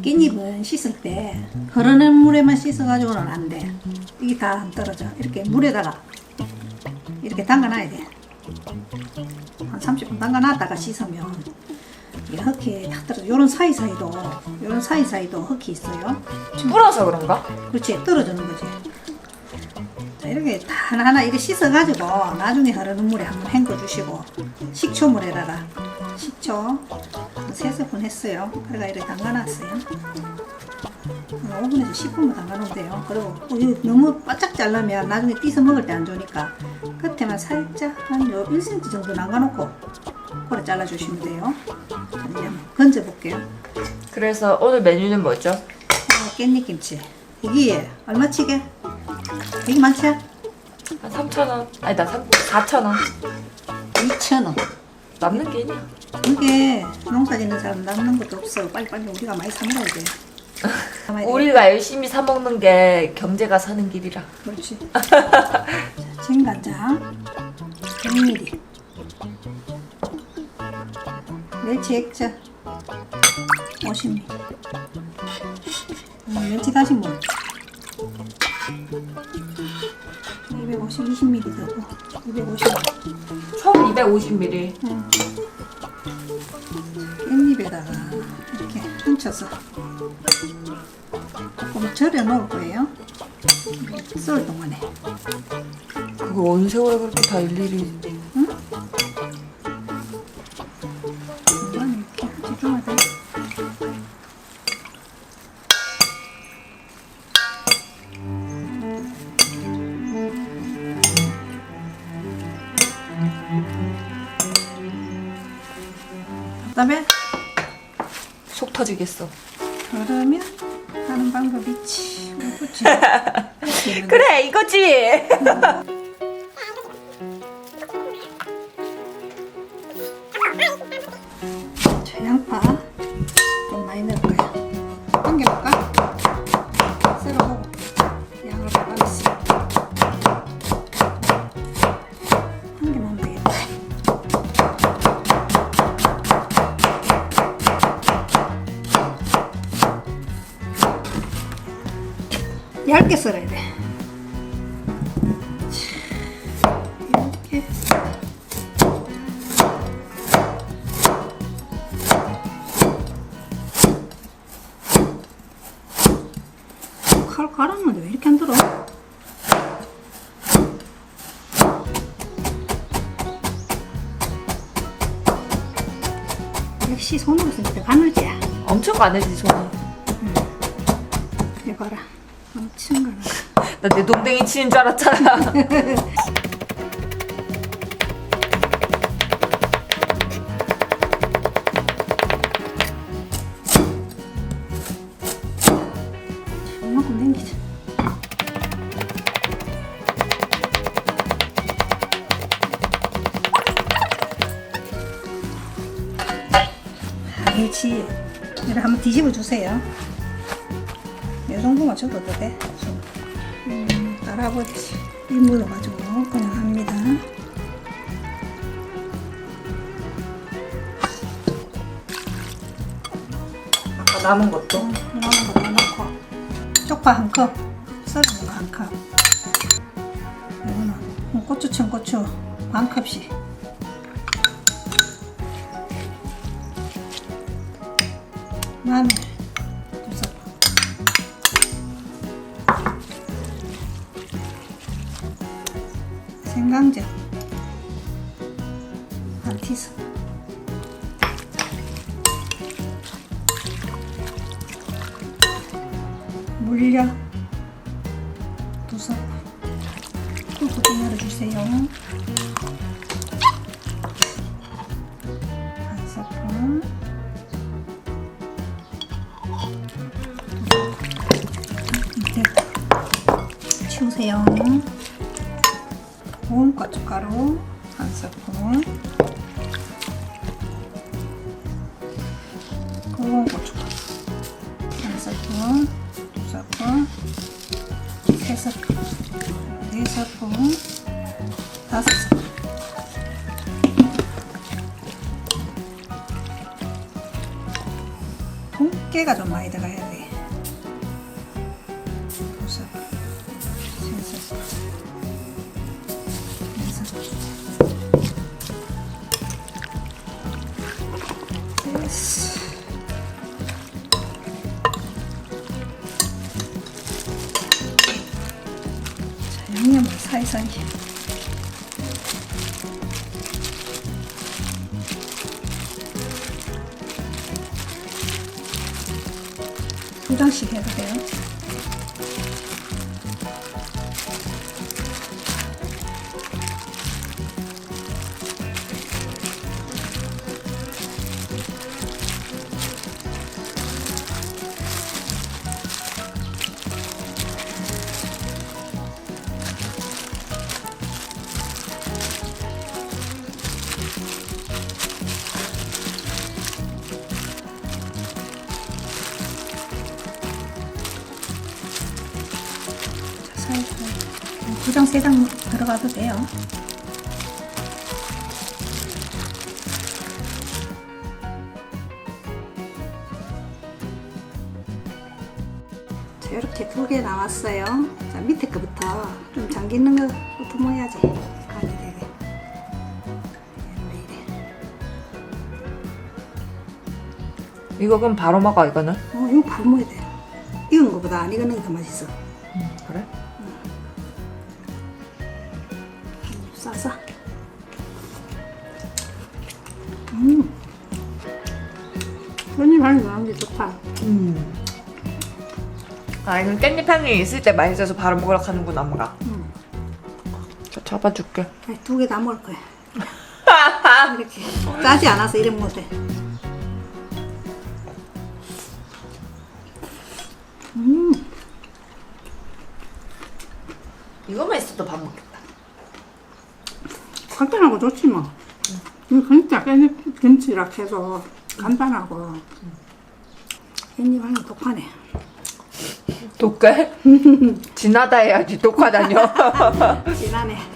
깻잎은 씻을 때 흐르는 물에만 씻어가지고는 안 돼. 이게 다 안 떨어져. 이렇게 물에다가 이렇게 담가놔야 돼. 한 30분 담가놨다가 씻으면 이 흙이 다 떨어져. 요런 사이사이도 요런 사이사이도 흙이 있어요. 불어서 그런가? 그렇지 떨어지는 거지. 자, 이렇게 다 하나하나 이렇게 씻어가지고 나중에 흐르는 물에 한번 헹궈 주시고 식초물에다가 식초 한 세 스푼 했어요. 그래가 이렇게 담가놨어요. 5분에서 10분만 담가놓으면 돼요. 그리고 너무 바짝 자르면 나중에 띠서 먹을 때 안 좋으니까 끝에만 살짝 한요 1cm 정도 남가놓고 그래 잘라주시면 돼요. 이제 건져볼게요. 그래서 오늘 메뉴는 뭐죠? 어, 깻잎김치. 이게 얼마치게? 되게 많지? 한 3,000원. 아니다, 3, 4,000원. 2,000원. 남는 게 있냐? 이게 농사 짓는 사람 남는 것도 없어. 빨리빨리 우리가 많이 사 먹어야 돼. 우리가 열심히 사 먹는 게 경제가 사는 길이라. 그렇지. 자, 진간장 100ml. 멸치 액젓 50ml. 음, 멸치 다진 물 250, 20ml 되고 250. 총 250ml. 응. 훔쳐서 조금 절여 놓을 거예요. 썰 동안에. 그거 언제 세월에 그렇게 다 일일이. 이건 이렇게. 답답해? 속 터지겠어. 그러면 하는 방법 있지. 그렇지. 그렇지. 그래, 이거지! 칼 갈았는데 왜 이렇게 안 들어? 역시 손으로 쓰니까 가늘지? 엄청 가네지, 손이. 이거 봐라. 엄청 가늘. 나 내 동댕이 치는 줄 알았잖아. 이만큼 당기자. 아, 그렇지. 이렇게 한번 뒤집어 주세요. 이 정도만 줘도 돼. 음, 할아버지 일물로 가지고 그냥 합니다. 아까 남은 것도. 거 넣어놓고 쪽파 한 컵, 썰은 거 한 컵. 이거는 뭐 고추 청고추 반 컵씩. 마늘 두 스푼. 생강젓 한 티스푼. 스푼 꿀꿀 좀 열어주세요. 한 스푼. 됐다 치우세요. 고운 고춧가루 한 스푼. 고운 고춧가루 네 스푼, 다섯. 통깨가 좀 많이 들어가야 돼. 보석, 생선, 생선. 두 장씩 해도 돼요. 두 장, 세장 들어가도 돼요. 자, 이렇게 두 개 나왔어요. 자, 밑에 거부터 좀 잠기는 거부터 부어야지. 간이 되게. 이거 그럼 바로 먹어 이거는? 어, 이거 부어야 돼. 익은 거보다 안 익은 게 더 맛있어. 싸서. 음. 깻잎 향이 나는 게 좋다. 음. 아 이건 깻잎 향이 있을 때 맛있어서 바로 먹으러 가는구나 엄마가. 음. 자 잡아줄게. 두 개 다 먹을 거야. 이렇게 짜지 않아서 먹어도 돼. 음, 이거만 있어도 밥 먹겠다. 간단하고 좋지 뭐. 이거 깻잎 김치라 해서 간단하고. 깻잎 향이 독하네. 독해? 진하다 해야지 독하다뇨. 맛있다.